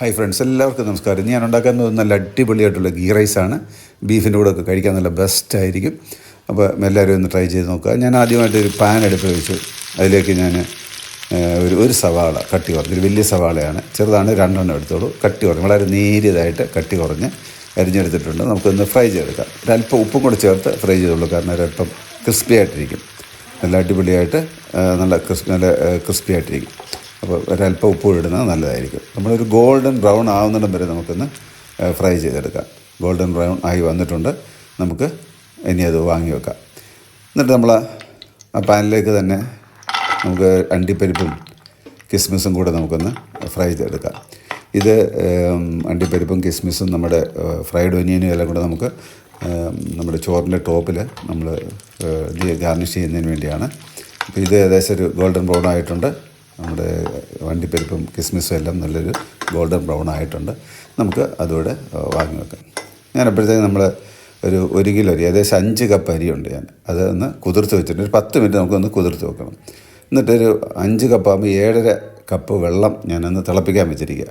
Hi friends എല്ലാവർക്കും നമസ്കാരം. ഞാൻ ഉണ്ടാക്കാൻ പോകുന്ന നല്ല അടിപൊളിയായിട്ടുള്ള ഗീ റൈസാണ്. ബീഫിന്റെ കൂടെ ഒക്കെ കഴിക്കാൻ നല്ല ബെസ്റ്റ് ആയിരിക്കും. അപ്പോൾ എല്ലാവരും ഒന്ന് ട്രൈ ചെയ്ത് നോക്കുക. ഞാൻ ആദ്യമായിട്ട് ഒരു പാൻ എടുത്ത് വെച്ചു. അതിലേക്ക് ഞാൻ ഒരു ഒരു സവാള കട്ടി കുറഞ്ഞ് ഒരു വലിയ സവാളയാണ്. ചെറുതാണ് രണ്ടെണ്ണം എടുത്തോളൂ. കട്ടി കുറഞ്ഞ് വളരെ നേരിയതായിട്ട് കട്ടി കുറഞ്ഞ് അരിഞ്ഞെടുത്തിട്ടുണ്ട്. നമുക്കൊന്ന് ഫ്രൈ ചെയ്തെടുക്കാം. ഒരല്പം ഉപ്പും കൂടെ ചേർത്ത് ഫ്രൈ ചെയ്തോളൂ. കാരണം ഒരല്പം ക്രിസ്പി ആയിട്ടിരിക്കും. നല്ല അടിപൊളിയായിട്ട് നല്ല ക്രിസ്പി നല്ല ക്രിസ്പി ആയിട്ടിരിക്കും. അപ്പോൾ ഒരല്പം ഉപ്പ് ഇടുന്നത് നല്ലതായിരിക്കും. നമ്മളൊരു ഗോൾഡൻ ബ്രൗൺ ആവുന്നിടം വരെ നമുക്കൊന്ന് ഫ്രൈ ചെയ്തെടുക്കാം. ഗോൾഡൻ ബ്രൗൺ ആയി വന്നിട്ടുണ്ട്. നമുക്ക് ഇനി അത് വാങ്ങി വെക്കാം. എന്നിട്ട് നമ്മൾ ആ പാനിലേക്ക് തന്നെ നമുക്ക് അണ്ടിപ്പരിപ്പും കിസ്മിസും കൂടെ നമുക്കൊന്ന് ഫ്രൈ ചെയ്തെടുക്കാം. ഇത് അണ്ടിപ്പരിപ്പും കിസ്മിസും നമ്മുടെ ഫ്രൈഡ് ഒനിയനും എല്ലാം കൂടെ നമുക്ക് നമ്മുടെ ചോറിന്റെ ടോപ്പിൽ നമ്മൾ ഗാർണിഷ് ചെയ്യുന്നതിന് വേണ്ടിയാണ്. അപ്പോൾ ഇത് ഏകദേശം ഒരു ഗോൾഡൻ ബ്രൗൺ ആയിട്ടുണ്ട്. നമ്മുടെ വണ്ടിപ്പരിപ്പും കിസ്മിസും എല്ലാം നല്ലൊരു ഗോൾഡൻ ബ്രൗൺ ആയിട്ടുണ്ട്. നമുക്ക് അതോടെ വാങ്ങി വെക്കാം. ഞാൻ അപ്പോഴത്തേക്ക് നമ്മൾ ഒരു ഒരു കിലോ അരി ഏകദേശം അഞ്ച് കപ്പ് അരിയുണ്ട് ഞാൻ. അത് ഒന്ന് കുതിർത്ത് വെച്ചിട്ടുണ്ട്. ഒരു പത്ത് മിനിറ്റ് നമുക്കൊന്ന് കുതിർത്ത് വെക്കണം. എന്നിട്ടൊരു അഞ്ച് കപ്പാകുമ്പോൾ ഏഴര കപ്പ് വെള്ളം ഞാനൊന്ന് തിളപ്പിക്കാൻ വെച്ചിരിക്കുക.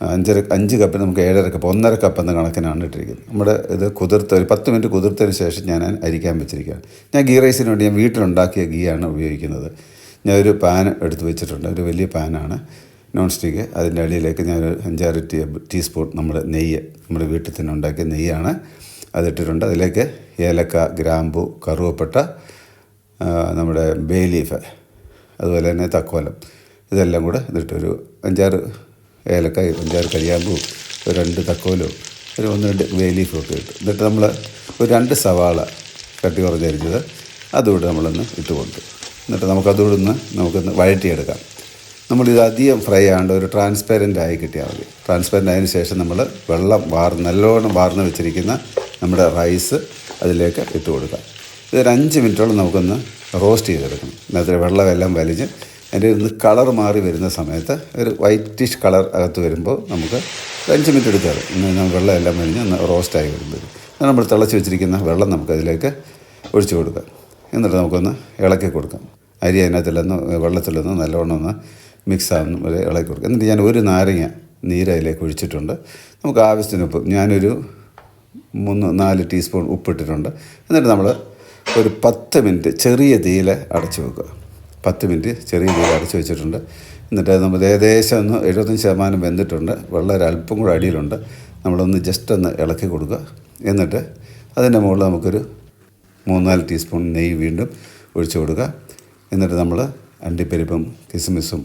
അഞ്ചര അഞ്ച് കപ്പിന് നമുക്ക് ഏഴര കപ്പ് ഒന്നര കപ്പ് എന്ന കണക്കിനാണ് ഇട്ടിരിക്കുന്നത്. നമ്മുടെ ഇത് കുതിർത്ത് ഒരു പത്ത് മിനിറ്റ് കുതിർത്തതിന് ശേഷം ഞാൻ അരിക്കാൻ വെച്ചിരിക്കുകയാണ്. ഞാൻ ഗീ റൈസിന് വേണ്ടി ഞാൻ വീട്ടിലുണ്ടാക്കിയ ഗീയാണ് ഉപയോഗിക്കുന്നത്. ഞാൻ ഒരു പാൻ എടുത്ത് വെച്ചിട്ടുണ്ട്. ഒരു വലിയ പാനാണ്. നോൺ സ്റ്റിക്ക് അതിന്റെ അടിയിലേക്ക് ഞാൻ അഞ്ചാറ് ടീ ടീസ്പൂൺ നമ്മുടെ നെയ്യ് നമ്മുടെ വീട്ടിൽ തന്നെ ഉണ്ടാക്കിയ നെയ്യാണ് അതിട്ടിട്ടുണ്ട്. അതിലേക്ക് ഏലക്ക ഗ്രാമ്പു കറുവപ്പെട്ട നമ്മുടെ ബേ ലീഫ് അതുപോലെ തന്നെ തക്കോലം. ഇതെല്ലാം കൂടെ ഇതിട്ടൊരു അഞ്ചാറ് ഏലക്ക അഞ്ചാറ് കരിയാമ്പൂ ഒരു രണ്ട് തക്കോലും ഒരു ഒന്ന് രണ്ട് ബേ ലീഫും ഒക്കെ ഇട്ട്. എന്നിട്ട് നമ്മൾ ഒരു രണ്ട് സവാള കട്ടി കുറഞ്ഞരിഞ്ഞത് അതുകൂടെ നമ്മളൊന്ന് ഇട്ട് കൊടുത്തു. എന്നിട്ട് നമുക്കതുകൂടെ ഒന്ന് നമുക്കൊന്ന് വഴറ്റിയെടുക്കാം. നമ്മളിത് അധികം ഫ്രൈ ആണ്ട് ഒരു ട്രാൻസ്പെറന്റ് ആയി കിട്ടിയാൽ മതി. ട്രാൻസ്പെറന്റ് ആയതിനു ശേഷം നമ്മൾ വെള്ളം വാർ നല്ലോണം വാർന്ന് വെച്ചിരിക്കുന്ന നമ്മുടെ റൈസ് അതിലേക്ക് ഇട്ട് കൊടുക്കാം. ഇതൊരു അഞ്ച് മിനിറ്റോളം നമുക്കൊന്ന് റോസ്റ്റ് ചെയ്തെടുക്കണം. അതിനകത്ത് വെള്ളമെല്ലാം വലിഞ്ഞ് അതിന്റെ ഒന്ന് കളർ മാറി വരുന്ന സമയത്ത് ഒരു വൈറ്റിഷ് കളർ അകത്ത് വരുമ്പോൾ നമുക്ക് അഞ്ച് മിനിറ്റ് എടുക്കാറ് ഇന്ന് വെള്ളം എല്ലാം വലിഞ്ഞ് ഒന്ന് റോസ്റ്റായി വരുമ്പോൾ നമ്മൾ തിളച്ച് വെച്ചിരിക്കുന്ന വെള്ളം നമുക്കതിലേക്ക് ഒഴിച്ചു കൊടുക്കാം. എന്നിട്ട് നമുക്കൊന്ന് ഇളക്കി കൊടുക്കാം. അരി അതിനകത്തിലൊന്ന് വെള്ളത്തിലൊന്ന് നല്ലവണ്ണം ഒന്ന് മിക്സ് ആവുന്ന വരെ ഇളക്കി കൊടുക്കാം. എന്നിട്ട് ഞാൻ ഒരു നാരങ്ങ നീര് അതിലേക്ക് ഒഴിച്ചിട്ടുണ്ട്. നമുക്ക് ആവശ്യത്തിന് ഉപ്പ് ഞാനൊരു മൂന്ന് നാല് ടീസ്പൂൺ ഉപ്പിട്ടിട്ടുണ്ട്. എന്നിട്ട് നമ്മൾ ഒരു പത്ത് മിനിറ്റ് ചെറിയ തീയിൽ അടച്ചു വെക്കുക. പത്ത് മിനിറ്റ് ചെറിയ തീയിൽ അടച്ചു വെച്ചിട്ടുണ്ട്. എന്നിട്ട് നമ്മൾ ഏകദേശം ഒന്ന് എഴുപത്തഞ്ച് ശതമാനം വെന്തിട്ടുണ്ട്. വെള്ളം ഒരു അല്പം കൂടെ അടിയിലുണ്ട്. നമ്മളൊന്ന് ജസ്റ്റ് ഒന്ന് ഇളക്കി കൊടുക്കുക. എന്നിട്ട് അതിന്റെ മുകളിൽ നമുക്കൊരു മൂന്നാൽ ടീസ്പൂൺ നെയ്യ് വീണ്ടും ഒഴിച്ചു കൊടുക്കുക. എന്നിട്ട് നമ്മൾ അണ്ടിപ്പരിപ്പും കിസ്മിസും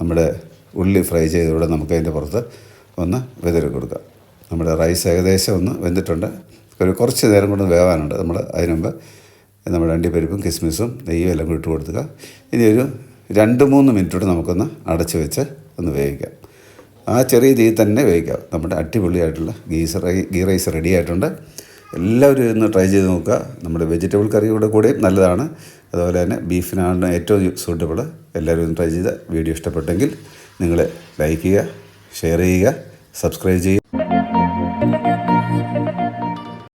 നമ്മുടെ ഉള്ളി ഫ്രൈ ചെയ്തവിടെ നമുക്ക് അതിന്റെ പുറത്ത് ഒന്ന് വിതറി കൊടുക്കുക. നമ്മുടെ റൈസ് ഏകദേശം ഒന്ന് വെന്തിട്ടുണ്ട്. ഒരു കുറച്ച് നേരം കൊണ്ട് വേവാനുണ്ട്. നമ്മൾ അതിന് മുമ്പ് നമ്മുടെ അണ്ടിപ്പരിപ്പും കിസ്മിസും നെയ്യും എല്ലാം കൂടി ഇട്ട് കൊടുക്കുക. ഇനി ഒരു രണ്ട് മൂന്ന് മിനിറ്റ് കൂടെ നമുക്കൊന്ന് അടച്ച് വെച്ച് ഒന്ന് വേവിക്കാം. ആ ചെറിയ തീ തന്നെ വേവിക്കാം. നമ്മുടെ അടിപൊളിയായിട്ടുള്ള ഗീസ് ഗീ റൈസ് റെഡി ആയിട്ടുണ്ട്. എല്ലാവരും ഇന്ന് ട്രൈ ചെയ്ത് നോക്കുക. നമ്മുടെ വെജിറ്റബിൾ കറിയുടെ കൂടെയും നല്ലതാണ്. അതുപോലെ തന്നെ ബീഫിനാണ് ഏറ്റവും സൂട്ടബിൾ എല്ലാവരും ഒന്ന് ട്രൈ ചെയ്ത് വീഡിയോ ഇഷ്ടപ്പെട്ടെങ്കിൽ നിങ്ങൾ ലൈക്ക് ചെയ്യുക ഷെയർ ചെയ്യുക സബ്സ്ക്രൈബ് ചെയ്യുക.